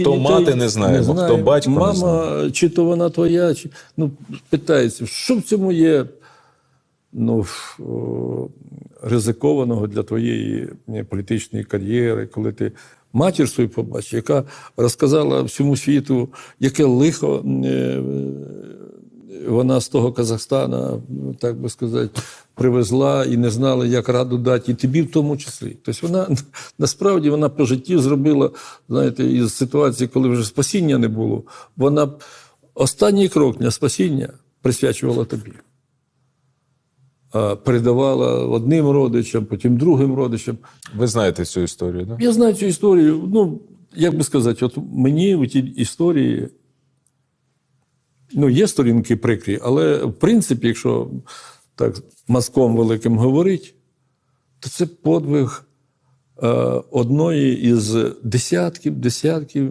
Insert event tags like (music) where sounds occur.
Хто дітей мати, не знаємо, хто батько, не Мама, чи то вона твоя, чи ну питається, що в цьому є ну, о, ризикованого для твоєї політичної кар'єри, коли ти матір свою побачиш, яка розказала всьому світу, яке лихо е, вона з того Казахстана, так би сказати, привезла і не знала, як раду дати, і тобі в тому числі. Тобто вона (laughs) насправді вона по житті зробила, знаєте, із ситуації, коли вже спасіння не було, вона останній крок для спасіння присвячувала тобі. Передавала одним родичам, потім другим родичам. Ви знаєте цю історію, так? Я знаю цю історію. Ну, як би сказати, от мені у тій історії ну, є сторінки прикрі, але в принципі, якщо так мазком великим говорить, то це подвиг е, одної із десятків, десятків